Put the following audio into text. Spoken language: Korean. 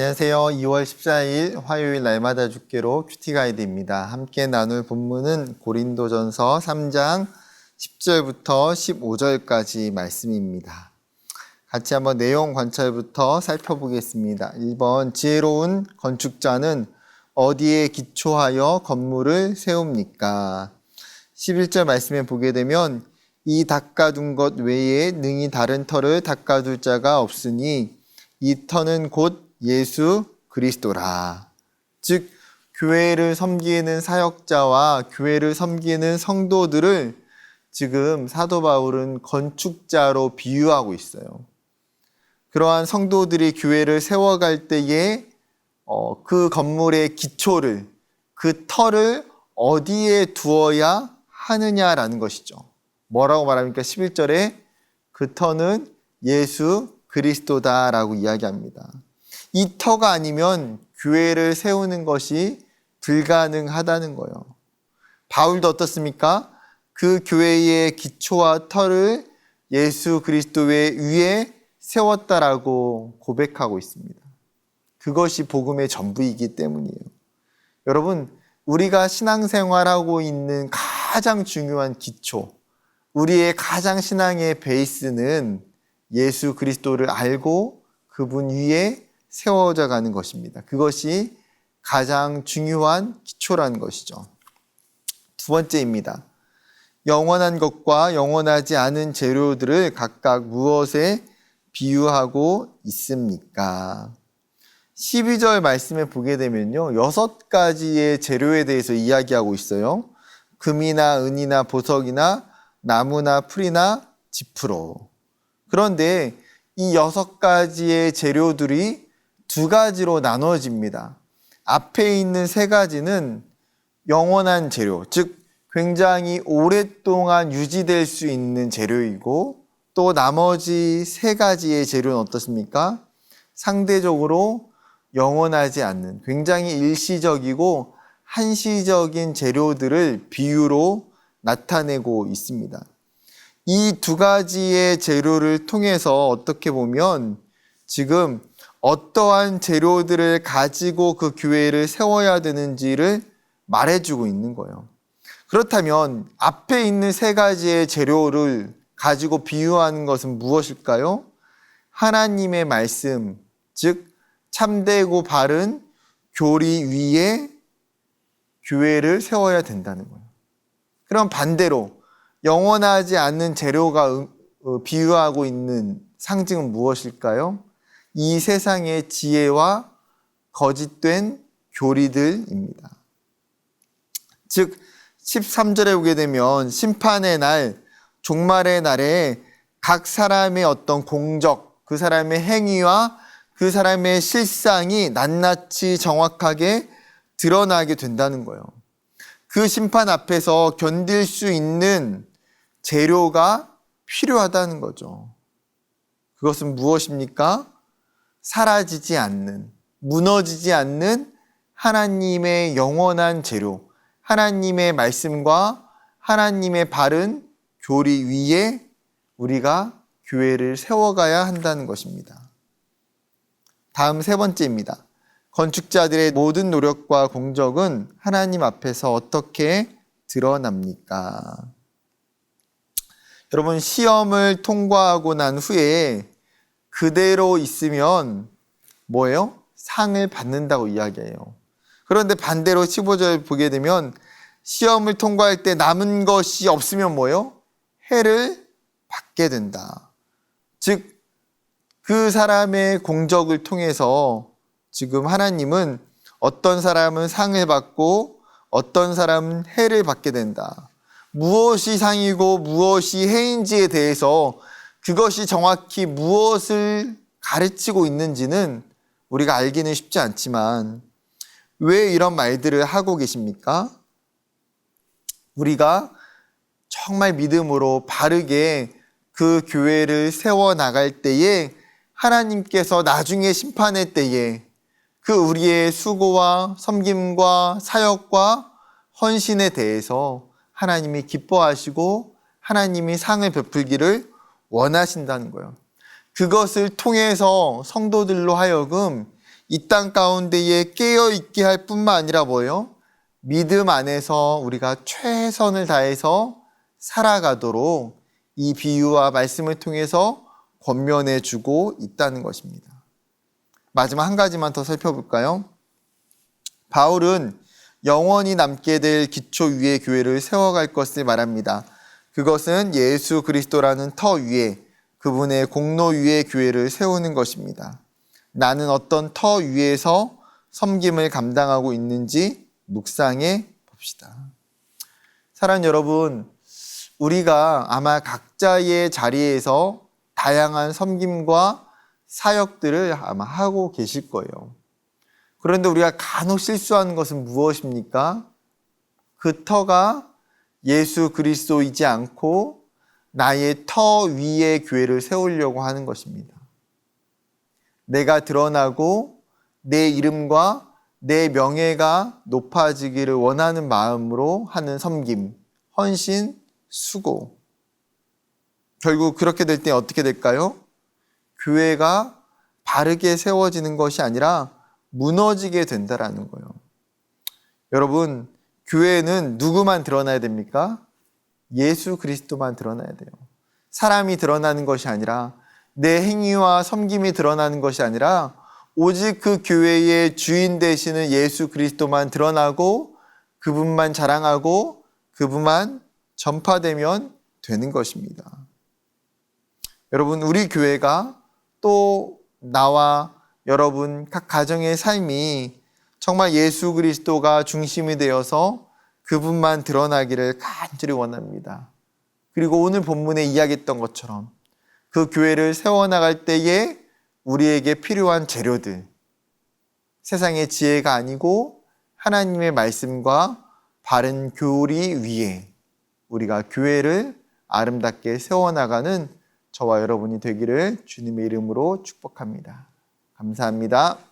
안녕하세요. 2월 14일 화요일 날마다 죽기로 큐티 가이드입니다. 함께 나눌 본문은 고린도전서 3장 10절부터 15절까지 말씀입니다. 같이 한번 내용 관찰부터 살펴보겠습니다. 1번 지혜로운 건축자는 어디에 기초하여 건물을 세웁니까? 11절 말씀에 보게 되면 이 닦아둔 것 외에 능히 다른 터를 닦아둘 자가 없으니 이 터는 곧 예수 그리스도라. 즉, 교회를 섬기는 사역자와 교회를 섬기는 성도들을 지금 사도 바울은 건축자로 비유하고 있어요. 그러한 성도들이 교회를 세워갈 때에 어, 그 건물의 기초를, 그 터를 어디에 두어야 하느냐라는 것이죠. 뭐라고 말합니까? 11절에 그 터는 예수 그리스도다라고 이야기합니다. 이 터가 아니면 교회를 세우는 것이 불가능하다는 거예요. 바울도 어떻습니까? 그 교회의 기초와 터를 예수 그리스도의 위에 세웠다라고 고백하고 있습니다. 그것이 복음의 전부이기 때문이에요. 여러분, 우리가 신앙생활하고 있는 가장 중요한 기초, 우리의 가장 신앙의 베이스는 예수 그리스도를 알고 그분 위에 세워져 가는 것입니다. 그것이 가장 중요한 기초라는 것이죠. 두 번째입니다. 영원한 것과 영원하지 않은 재료들을 각각 무엇에 비유하고 있습니까? 12절 말씀에 보게 되면요. 여섯 가지의 재료에 대해서 이야기하고 있어요. 금이나 은이나 보석이나 나무나 풀이나 지프로. 그런데 이 여섯 가지의 재료들이 두 가지로 나눠집니다. 앞에 있는 세 가지는 영원한 재료, 즉 굉장히 오랫동안 유지될 수 있는 재료이고 또 나머지 세 가지의 재료는 어떻습니까? 상대적으로 영원하지 않는 굉장히 일시적이고 한시적인 재료들을 비유로 나타내고 있습니다. 이 두 가지의 재료를 통해서 어떻게 보면 지금 어떠한 재료들을 가지고 그 교회를 세워야 되는지를 말해주고 있는 거예요. 그렇다면 앞에 있는 세 가지의 재료를 가지고 비유하는 것은 무엇일까요? 하나님의 말씀, 즉 참되고 바른 교리 위에 교회를 세워야 된다는 거예요. 그럼 반대로 영원하지 않는 재료가 어, 비유하고 있는 상징은 무엇일까요? 이 세상의 지혜와 거짓된 교리들입니다. 즉 13절에 오게 되면 심판의 날, 종말의 날에 각 사람의 어떤 공적, 그 사람의 행위와 그 사람의 실상이 낱낱이 정확하게 드러나게 된다는 거예요. 그 심판 앞에서 견딜 수 있는 재료가 필요하다는 거죠. 그것은 무엇입니까? 사라지지 않는, 무너지지 않는 하나님의 영원한 재료, 하나님의 말씀과 하나님의 바른 교리 위에 우리가 교회를 세워가야 한다는 것입니다. 다음 세 번째입니다. 건축자들의 모든 노력과 공적은 하나님 앞에서 어떻게 드러납니까? 여러분, 시험을 통과하고 난 후에 그대로 있으면 뭐예요? 상을 받는다고 이야기해요. 그런데 반대로 15절 보게 되면 시험을 통과할 때 남은 것이 없으면 뭐예요? 해를 받게 된다. 즉, 그 사람의 공적을 통해서 지금 하나님은 어떤 사람은 상을 받고 어떤 사람은 해를 받게 된다. 무엇이 상이고 무엇이 해인지에 대해서 그것이 정확히 무엇을 가르치고 있는지는 우리가 알기는 쉽지 않지만 왜 이런 말들을 하고 계십니까? 우리가 정말 믿음으로 바르게 그 교회를 세워 나갈 때에 하나님께서 나중에 심판의 때에 그 우리의 수고와 섬김과 사역과 헌신에 대해서 하나님이 기뻐하시고 하나님이 상을 베풀기를 원하신다는 거예요. 그것을 통해서 성도들로 하여금 이 땅 가운데에 깨어 있게 할 뿐만 아니라 뭐예요? 믿음 안에서 우리가 최선을 다해서 살아가도록 이 비유와 말씀을 통해서 권면해 주고 있다는 것입니다. 마지막 한 가지만 더 살펴볼까요? 바울은 영원히 남게 될 기초 위에 교회를 세워갈 것을 말합니다. 그것은 예수 그리스도라는 터 위에 그분의 공로 위에 교회를 세우는 것입니다. 나는 어떤 터 위에서 섬김을 감당하고 있는지 묵상해 봅시다. 사랑 여러분, 우리가 아마 각자의 자리에서 다양한 섬김과 사역들을 아마 하고 계실 거예요. 그런데 우리가 간혹 실수하는 것은 무엇입니까? 그 터가 예수 그리스도이지 않고 나의 터 위에 교회를 세우려고 하는 것입니다. 내가 드러나고 내 이름과 내 명예가 높아지기를 원하는 마음으로 하는 섬김, 헌신, 수고. 결국 그렇게 될 때 어떻게 될까요? 교회가 바르게 세워지는 것이 아니라 무너지게 된다라는 거예요. 여러분, 교회는 누구만 드러나야 됩니까? 예수 그리스도만 드러나야 돼요. 사람이 드러나는 것이 아니라 내 행위와 섬김이 드러나는 것이 아니라 오직 그 교회의 주인 되시는 예수 그리스도만 드러나고 그분만 자랑하고 그분만 전파되면 되는 것입니다. 여러분, 우리 교회가 또 나와 여러분 각 가정의 삶이 정말 예수 그리스도가 중심이 되어서 그분만 드러나기를 간절히 원합니다. 그리고 오늘 본문에 이야기했던 것처럼 그 교회를 세워나갈 때에 우리에게 필요한 재료들, 세상의 지혜가 아니고 하나님의 말씀과 바른 교리 위에 우리가 교회를 아름답게 세워나가는 저와 여러분이 되기를 주님의 이름으로 축복합니다. 감사합니다.